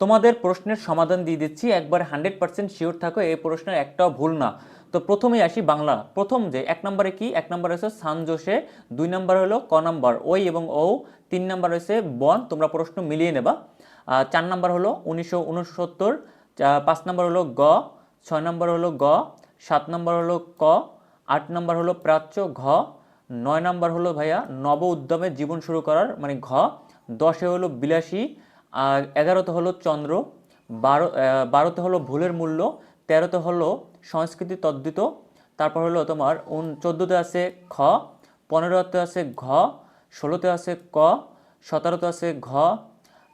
তোমাদের প্রশ্নের সমাধান দিয়ে দিচ্ছি, একবার হান্ড্রেড পার্সেন্ট শিওর থাকো, এই প্রশ্নের একটাও ভুল না। তো প্রথমেই আসি বাংলা। প্রথম যে, এক নম্বরে কি? এক নম্বর হচ্ছে সান জোশে দুই নম্বর হলো ক নম্বর, ওই এবং ও তিন নম্বর হচ্ছে বন, তোমরা প্রশ্ন মিলিয়ে নেবা। চার নম্বর হলো উনিশশো উনসত্তর পাঁচ নম্বর হলো গ, ছয় নম্বর হলো গ, সাত নম্বর হলো ক, আট নম্বর হলো প্রাচ্য ঘ, নয় নম্বর হলো ভাইয়া নব উদ্যমে জীবন শুরু করার মানে ঘ, দশে হলো বিলাসী আর এগারোতে হলো চন্দ্র, বারো বারোতে হলো ভুলের মূল্য, তেরোতে হলো সংস্কৃতি তদ্বিত তারপর হলো তোমার উন, চোদ্দোতে আছে খ, পনেরোতে আছে ঘ, ষোলোতে আছে ক, সতেরোতে আছে ঘ,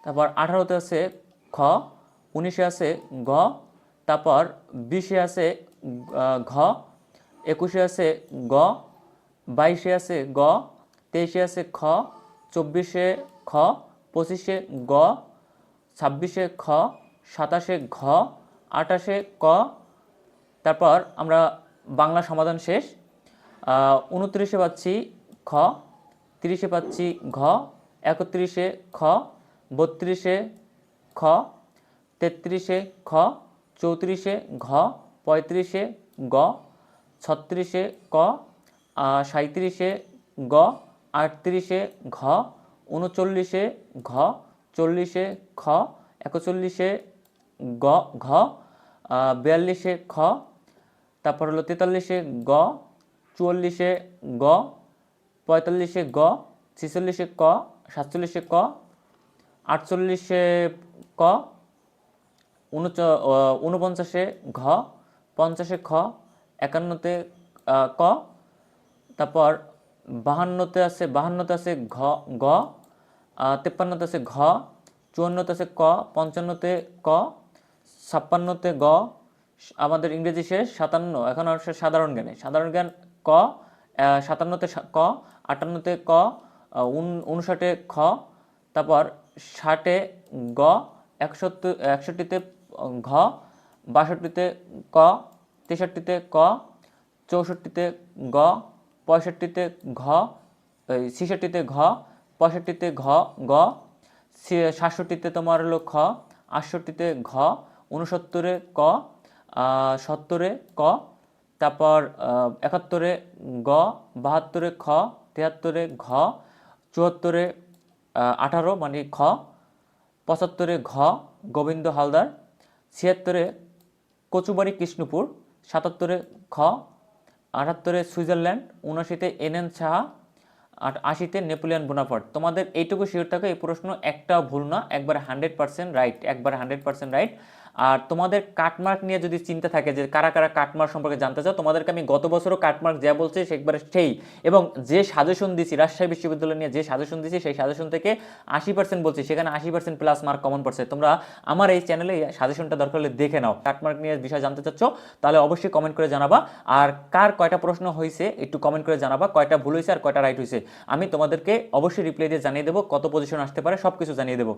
তারপর আঠারোতে আছে খ, উনিশে আছে গ, তারপর বিশে আছে ঘ, একুশে আছে গ, বাইশে আছে গ, তেইশে আছে খ, চব্বিশে খ, পঁচিশে গ ছাব্বিশে খ সাতাশে ঘ আটাশে ক। তারপর আমরা বাংলা সমাধান শেষ। উনত্রিশে পাচ্ছি খ তিরিশে পাচ্ছি ঘ একত্রিশে খ বত্রিশে খ তেত্রিশে খ চৌত্রিশে ঘ পঁয়ত্রিশে গ ছত্রিশে ক আহ, সাঁইত্রিশে গ আটত্রিশে ঘ উনচল্লিশে ঘ চল্লিশে খ, একচল্লিশে গ, ঘ বিয়াল্লিশে খ, তারপর হলো তেতাল্লিশে গ, চুয়াল্লিশে গ, পঁয়তাল্লিশে গ, ছিচল্লিশে ক, সাতচল্লিশে ক, আটচল্লিশে ক, উনচ ঊনপঞ্চাশে ঘ, পঞ্চাশে খ, একান্নতে ক, তারপর বাহান্নতে আছে বাহান্নতে আছে ঘ, গ তেপ্পান্নতে ঘ, চুয়ান্নতে ক, পঞ্চান্নতে ক, ছাপ্পান্নতে গ আমাদের ইংরেজি শেষ, সাতান্ন, এখন আসছে সাধারণ জ্ঞানে। সাধারণ জ্ঞান ক সাতান্নতে ক, আটান্নতে ক উনষাটে খ, তারপর ষাটে গ, একষট্টি, একষট্টিতে ঘ, বাষট্টিতে ক, তেষট্টিতে ক, চৌষট্টিতে গ, পঁয়ষট্টিতে ঘ ছেষট্টিতে ঘ পঁয়ষট্টিতে ঘ, গ সাতষট্টিতে তোমার হলো খ, আটষট্টিতে ঘ উনসত্তরে ক সত্তরে ক, তারপর একাত্তরে গ, বাহাত্তরে খ তিয়াত্তরে ঘ, চুয়াত্তরে আঠারো মানে খ, পঁচাত্তরে ঘ, গোবিন্দ হালদার, ছিয়াত্তরে কচুবাড়ি কৃষ্ণপুর, সাতাত্তরে খ আটাত্তরে সুইজারল্যান্ড, উনআশিতে এন এন সাহা আর আশিতে নেপোলিয়ান বোনাপার্ট। তোমাদের এইটুকু শিওর থাকো, এই প্রশ্ন একটা ভুল না, একবার হান্ড্রেড পার্সেন্ট রাইট একবার হান্ড্রেড পার্সেন্ট রাইট আর তোমাদের কাটমার্ক নিয়ে যদি চিন্তা থাকে যে কারা কারা কাটমার্ক সম্পর্কে জানতে চাও, তোমাদেরকে আমি গত বছরও কাটমার্ক যা বলছি সেকবারে সেই। এবং যে সাজেশন দিছি, রাজশাহী বিশ্ববিদ্যালয় নিয়ে যে সাজেশন দিছি, সেই সাজেশন থেকে আশি পার্সেন্ট বলছি, সেখানে আশি পার্সেন্ট প্লাস মার্ক কমন পড়ছে। তোমরা আমার এই চ্যানেলে সাজেশনটা দরকার হলে দেখে নাও। কাটমার্ক নিয়ে বিষয় জানতে চাচ্ছ, তাহলে অবশ্যই কমেন্ট করে জানাবা। আর কার কয়টা প্রশ্ন হয়েছে একটু কমেন্ট করে জানাবা, কয়টা ভুল হয়েছে আর কয়টা রাইট হয়েছে আমি তোমাদেরকে অবশ্যই রিপ্লাই দিয়ে জানিয়ে দেবো, কত পজিশন আসতে পারে সব কিছু জানিয়ে দেবো।